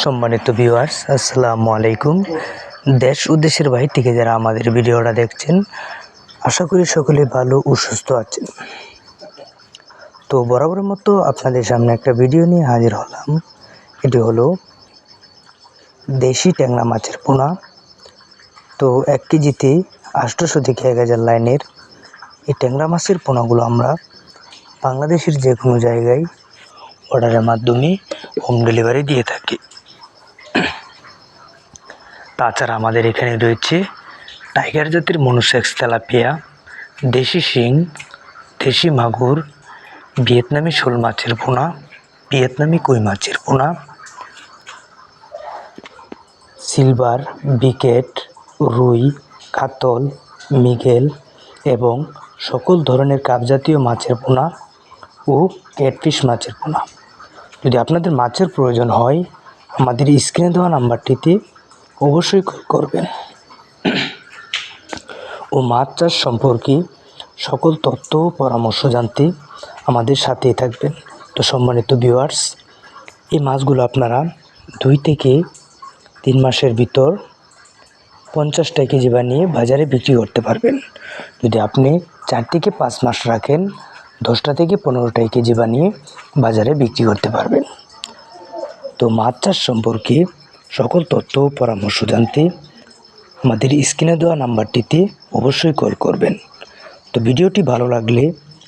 সম্মানিত ভিউয়ার্স আসসালামু আলাইকুম। দেশ উদ্দেশ্যের বাইরে থেকে যারা আমাদের ভিডিওটা দেখছেন, আশা করি সকলে ভালো ও সুস্থ আছেন। তো বরাবরের মতো আপনাদের সামনে একটা ভিডিও নিয়ে হাজির হলাম। এটি হলো দেশি ট্যাংরা মাছের পোনা। তো এক কেজিতে আষ্টশো থেকে এক হাজার লাইনের এই ট্যাংরা মাছের পোনাগুলো আমরা বাংলাদেশের যে কোনো জায়গায় অর্ডারের মাধ্যমে হোম ডেলিভারি দিয়ে থাকি। তাছাড়া আমাদের এখানে রয়েছে টাইগার জাতের মনুসেক্স তেলাপিয়া, দেশি শিং, দেশি মাগুর, ভিয়েতনামি শোল মাছের পোনা ভিয়েতনামি কই মাছের পোনা সিলভার, বিকেট, রুই, কাতল, মিগেল এবং সকল ধরনের কাপজাতীয় মাছের পোনা ও ক্যাটফিশ মাছের পোনা যদি আপনাদের মাছের প্রয়োজন হয়, আমাদের স্ক্রিনে দেওয়া নাম্বারটিতে অবশ্যই কল করবেন। ও মাছ চাষ সম্পর্কে সকল তথ্য ও পরামর্শ জানতে আমাদের সাথেই থাকবেন। তো সম্মানিত ভিউয়ার্স এই মাছগুলো আপনারা দুই থেকে তিন মাসের ভিতর পঞ্চাশটা কেজি বানিয়ে বাজারে বিক্রি করতে পারবেন। যদি আপনি চার থেকে পাঁচ মাস রাখেন দশটা থেকে পনেরোটা কেজি বানিয়ে বাজারে বিক্রি করতে পারবেন। তো মাছ চাষ সম্পর্কে সকল তথ্য ও পরামর্শ জানতে আমাদের স্ক্রিনে দেওয়া নাম্বারটিতে অবশ্যই কল করবেন। তো ভিডিওটি ভালো লাগলে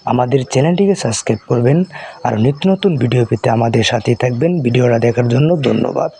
আমাদের চ্যানেলটিকে সাবস্ক্রাইব করবেন। আর নিত্য নতুন ভিডিও পেতে আমাদের সাথে থাকবেন। ভিডিওটা দেখার জন্য ধন্যবাদ।